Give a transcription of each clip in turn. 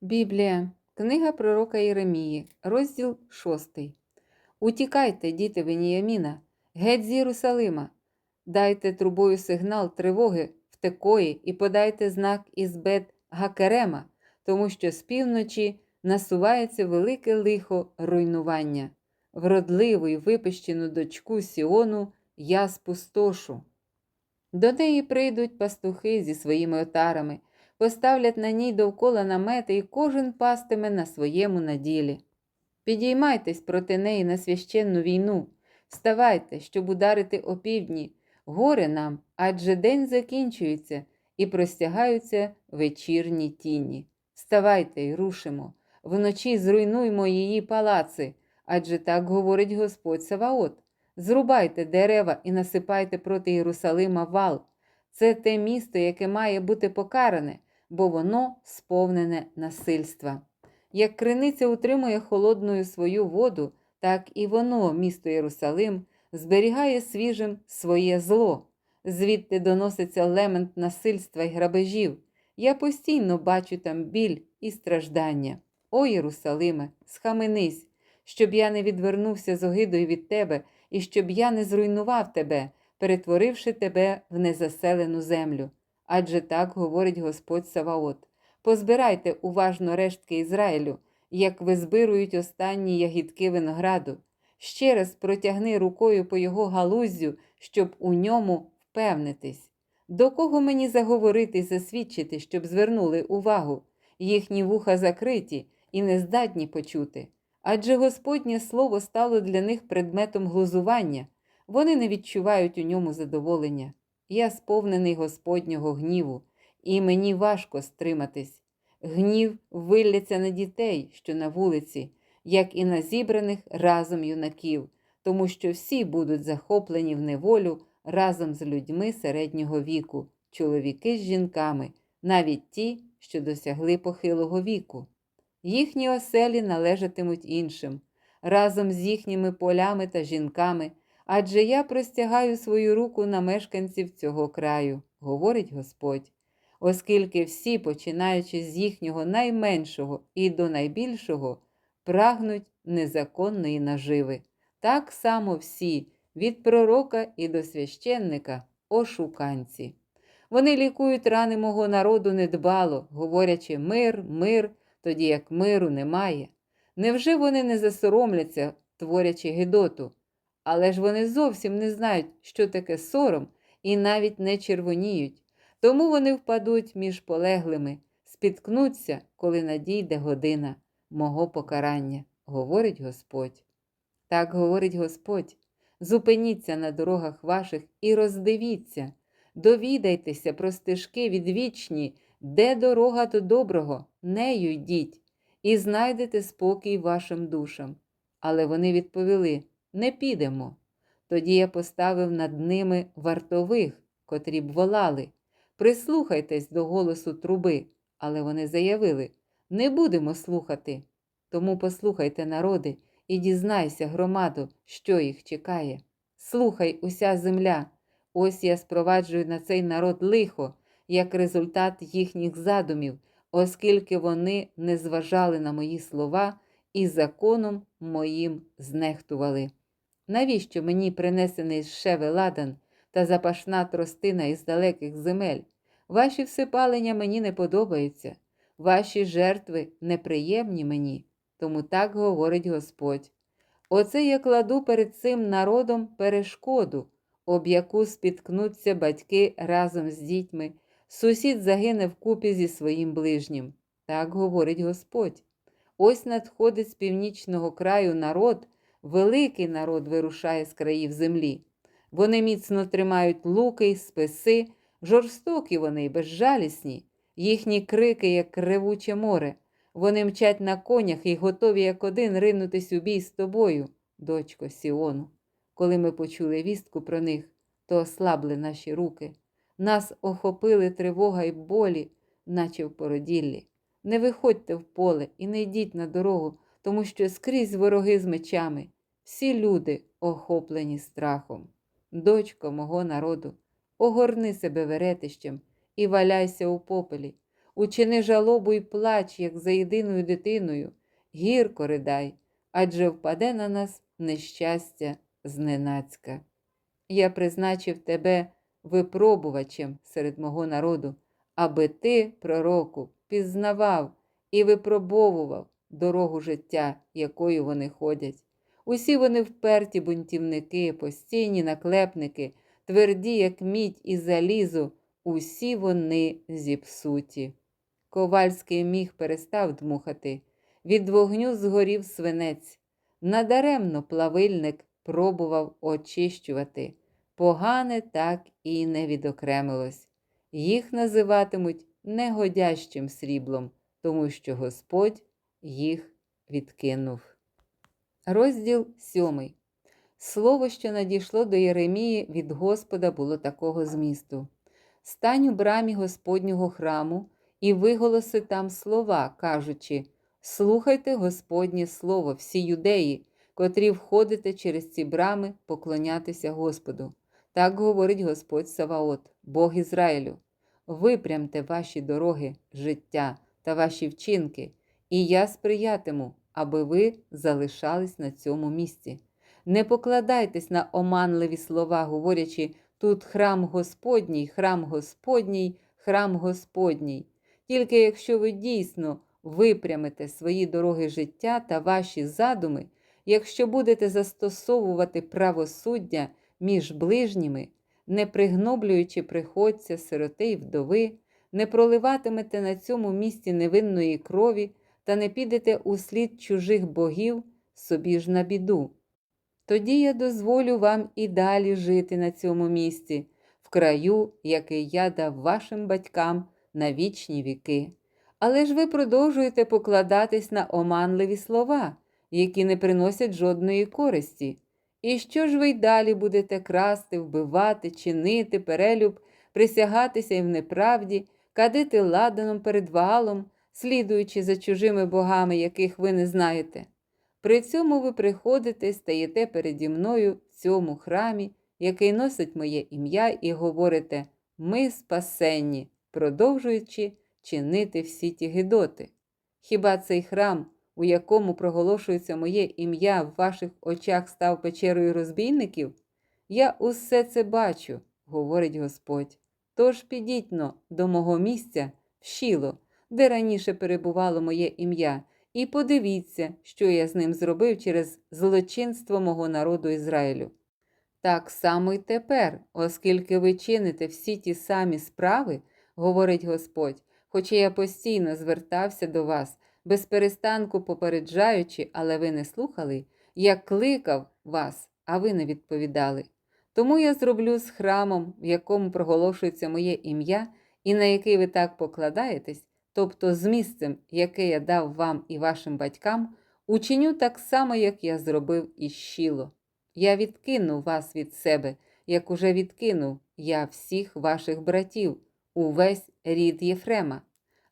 Біблія, книга пророка Єремії, розділ 6. Утікайте, діти Веніяміна, геть з Єрусалима, дайте трубою сигнал тривоги в Текої і подайте знак із Бет Гакерема, тому що з півночі насувається велике лихо руйнування. Вродливу й випищену дочку Сіону я спустошу. До неї прийдуть пастухи зі своїми отарами, поставлять на ній довкола намети, і кожен пастиме на своєму наділі. Підіймайтесь проти неї на священну війну, вставайте, щоб ударити опівдні, горе нам, адже день закінчується і простягаються вечірні тіні. Вставайте й рушимо, вночі зруйнуймо її палаци, адже так говорить Господь Саваот. Зрубайте дерева і насипайте проти Єрусалима вал. Це те місто, яке має бути покаране, бо воно сповнене насильства. Як криниця утримує холодною свою воду, так і воно, місто Єрусалим, зберігає свіжим своє зло. Звідти доноситься лемент насильства й грабежів. Я постійно бачу там біль і страждання. О Єрусалиме, схаменись, щоб я не відвернувся з огидою від тебе і щоб я не зруйнував тебе, перетворивши тебе в незаселену землю. Адже так говорить Господь Саваот. Позбирайте уважно рештки Ізраїлю, як визбирують останні ягідки винограду. Ще раз протягни рукою по його галуздю, щоб у ньому впевнитись. До кого мені заговорити і засвідчити, щоб звернули увагу? Їхні вуха закриті і не здатні почути. Адже Господнє слово стало для них предметом глузування, вони не відчувають у ньому задоволення. Я сповнений Господнього гніву, і мені важко стриматись. Гнів вилляться на дітей, що на вулиці, як і на зібраних разом юнаків, тому що всі будуть захоплені в неволю разом з людьми середнього віку, чоловіки з жінками, навіть ті, що досягли похилого віку. Їхні оселі належатимуть іншим, разом з їхніми полями та жінками, адже я простягаю свою руку на мешканців цього краю, говорить Господь, оскільки всі, починаючи з їхнього найменшого і до найбільшого, прагнуть незаконної наживи. Так само всі, від пророка і до священника, ошуканці. Вони лікують рани мого народу недбало, говорячи мир, мир тоді як миру немає. Невже вони не засоромляться, творячи Гедоту? Але ж вони зовсім не знають, що таке сором, і навіть не червоніють. Тому вони впадуть між полеглими, спіткнуться, коли надійде година мого покарання, говорить Господь. Так говорить Господь. Зупиніться на дорогах ваших і роздивіться, довідайтеся про стежки відвічні, де дорога до доброго, нею йдіть, і знайдете спокій вашим душам. Але вони відповіли: Не підемо. Тоді я поставив над ними вартових, котрі б волали. Прислухайтесь до голосу труби, але вони заявили: Не будемо слухати. Тому послухайте, народи, і дізнайся, громаду, що їх чекає. Слухай, уся земля, ось я спроваджую на цей народ лихо, як результат їхніх задумів, оскільки вони не зважали на мої слова і законом моїм знехтували. Навіщо мені принесений з шеви ладан та запашна тростина із далеких земель? Ваші всипалення мені не подобаються, ваші жертви неприємні мені, тому так говорить Господь. Оце я кладу перед цим народом перешкоду, об яку спіткнуться батьки разом з дітьми. Сусід загине вкупі зі своїм ближнім. Так говорить Господь. Ось надходить з північного краю народ, великий народ вирушає з країв землі. Вони міцно тримають луки списи, жорстокі вони й безжалісні, їхні крики, як ревуче море. Вони мчать на конях і готові, як один, ринутись у бій з тобою, дочко Сіону. Коли ми почули вістку про них, то ослабли наші руки. Нас охопили тривога й болі, наче в породіллі. Не виходьте в поле і не йдіть на дорогу, тому що скрізь вороги з мечами, всі люди охоплені страхом. Дочко мого народу, огорни себе веретищем і валяйся у попелі. учини жалобу й плач, як за єдиною дитиною, гірко ридай, адже впаде на нас нещастя зненацька. Я призначив тебе випробувачем серед мого народу, аби ти, пророку, пізнавав і випробовував дорогу життя, якою вони ходять. Усі вони вперті бунтівники, постійні наклепники, тверді, як мідь і залізо, усі вони зіпсуті. Ковальський міг перестав дмухати. Від вогню згорів свинець. Надаремно плавильник пробував очищувати. Погане так і не відокремилось. Їх називатимуть негодящим сріблом, тому що Господь їх відкинув. Розділ сьомий. Слово, що надійшло до Єремії від Господа, було такого змісту: Стань у брамі Господнього храму і виголоси там слова, кажучи: Слухайте Господнє Слово, всі юдеї, котрі входите через ці брами поклонятися Господу. Так говорить Господь Саваот, Бог Ізраїлю. Випрямте ваші дороги, життя та ваші вчинки, і я сприятиму, аби ви залишались на цьому місці. Не покладайтесь на оманливі слова, говорячи тут храм Господній, храм Господній, храм Господній. Тільки якщо ви дійсно випрямите свої дороги життя та ваші задуми, якщо будете застосовувати правосуддя між ближніми, не пригноблюючи приходця, сироти й вдови, не проливатимете на цьому місці невинної крові та не підете у слід чужих богів собі ж на біду. Тоді я дозволю вам і далі жити на цьому місці, в краю, який я дав вашим батькам на вічні віки. Але ж ви продовжуєте покладатись на оманливі слова, які не приносять жодної користі. І що ж ви й далі будете красти, вбивати, чинити перелюб, присягатися і в неправді, кадити ладаном перед валом, слідуючи за чужими богами, яких ви не знаєте? При цьому ви приходите, стаєте переді мною в цьому храмі, який носить моє ім'я, і говорите Ми спасенні, продовжуючи чинити всі ті гидоти. Хіба цей храм, у якому проголошується моє ім'я в ваших очах став печерою розбійників? Я усе це бачу, говорить Господь. Тож підіть но до мого місця в Шіло, де раніше перебувало моє ім'я, і подивіться, що я з ним зробив через злочинство мого народу Ізраїлю. Так само й тепер, оскільки ви чините всі ті самі справи, говорить Господь, хоча я постійно звертався до вас, без перестанку попереджаючи, але ви не слухали, я кликав вас, а ви не відповідали. Тому я зроблю з храмом, в якому проголошується моє ім'я, і на який ви так покладаєтесь, тобто з місцем, яке я дав вам і вашим батькам, учиню так само, як я зробив із щіло. Я відкину вас від себе, як уже відкинув я всіх ваших братів, увесь рід Єфрема.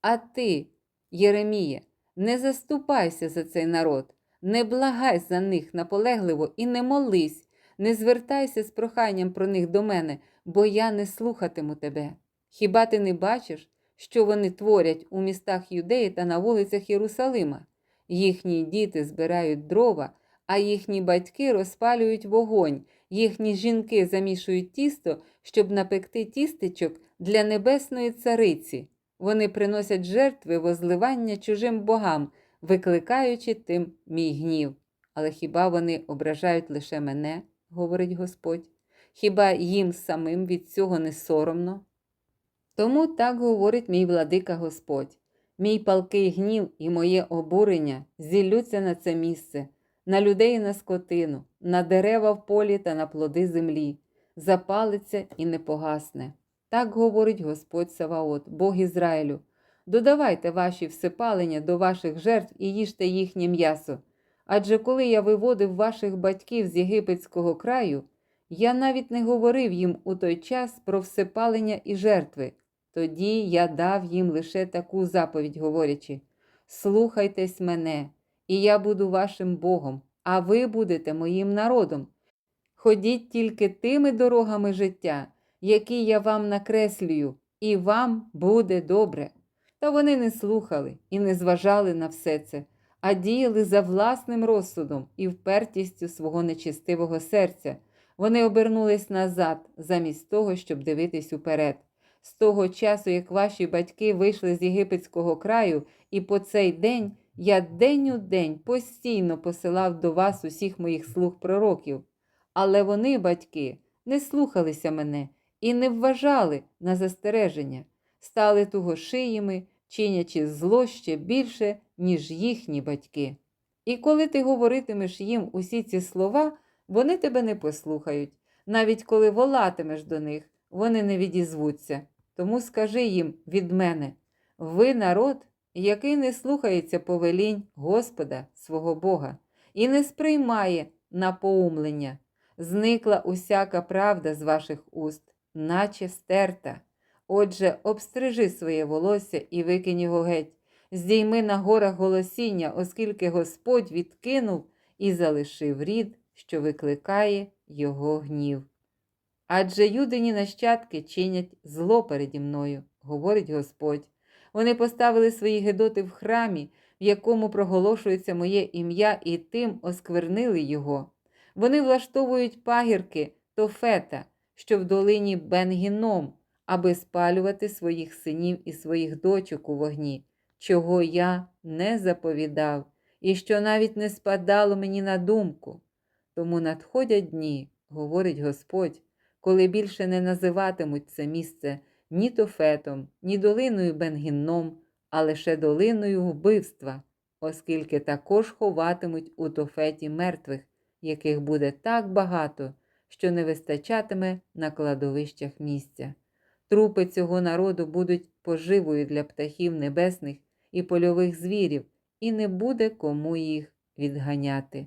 А ти, Єреміє, не заступайся за цей народ, не благай за них наполегливо і не молись, не звертайся з проханням про них до мене, бо я не слухатиму тебе. Хіба ти не бачиш, що вони творять у містах Юдеї та на вулицях Єрусалима? Їхні діти збирають дрова, а їхні батьки розпалюють вогонь, їхні жінки замішують тісто, щоб напекти тістечок для небесної цариці. Вони приносять жертви возливання чужим богам, викликаючи тим мій гнів. Але хіба вони ображають лише мене, говорить Господь? Хіба їм самим від цього не соромно? Тому так говорить мій владика Господь. Мій палкий гнів і моє обурення зіллються на це місце, на людей і на скотину, на дерева в полі та на плоди землі, запалиться і не погасне. Так говорить Господь Саваот, Бог Ізраїлю. Додавайте ваші всипалення до ваших жертв і їжте їхнє м'ясо. Адже коли я виводив ваших батьків з єгипетського краю, я навіть не говорив їм у той час про всипалення і жертви. Тоді я дав їм лише таку заповідь, говорячи: Слухайтесь мене, і я буду вашим Богом, а ви будете моїм народом. Ходіть тільки тими дорогами життя, які я вам накреслюю, і вам буде добре. Та вони не слухали і не зважали на все це, а діяли за власним розсудом і впертістю свого нечистивого серця. Вони обернулись назад, замість того, щоб дивитись уперед. З того часу, як ваші батьки вийшли з єгипетського краю, і по цей день я день у день постійно посилав до вас усіх моїх слуг пророків. Але вони, батьки, не слухалися мене і не вважали на застереження, стали тугошиїми, чинячи зло ще більше, ніж їхні батьки. І коли ти говоритимеш їм усі ці слова, вони тебе не послухають. Навіть коли волатимеш до них, вони не відізвуться. Тому скажи їм від мене: ви народ, який не слухається повелінь Господа свого Бога, і не сприймає напоумлення. Зникла усяка правда з ваших уст, наче стерта. Отже, обстрижи своє волосся і викинь його геть, здійми на горах голосіння, оскільки Господь відкинув і залишив рід, що викликає його гнів. Адже юдині нащадки чинять зло переді мною, говорить Господь. Вони поставили свої гедоти в храмі, в якому проголошується моє ім'я, і тим осквернили його. Вони влаштовують пагірки Тофета, що в долині Бенгіном, аби спалювати своїх синів і своїх дочок у вогні, чого я не заповідав, і що навіть не спадало мені на думку. Тому надходять дні, говорить Господь, коли більше не називатимуть це місце ні Тофетом, ні долиною Бенгінном, а лише долиною вбивства, оскільки також ховатимуть у Тофеті мертвих, яких буде так багато, що не вистачатиме на кладовищах місця. Трупи цього народу будуть поживою для птахів небесних і польових звірів, і не буде кому їх відганяти.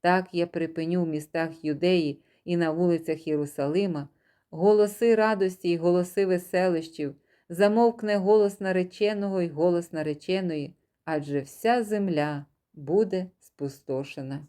Так я припиню в містах Юдеї і на вулицях Єрусалима голоси радості й голоси веселищів, замовкне голос нареченого й голос нареченої, адже вся земля буде спустошена.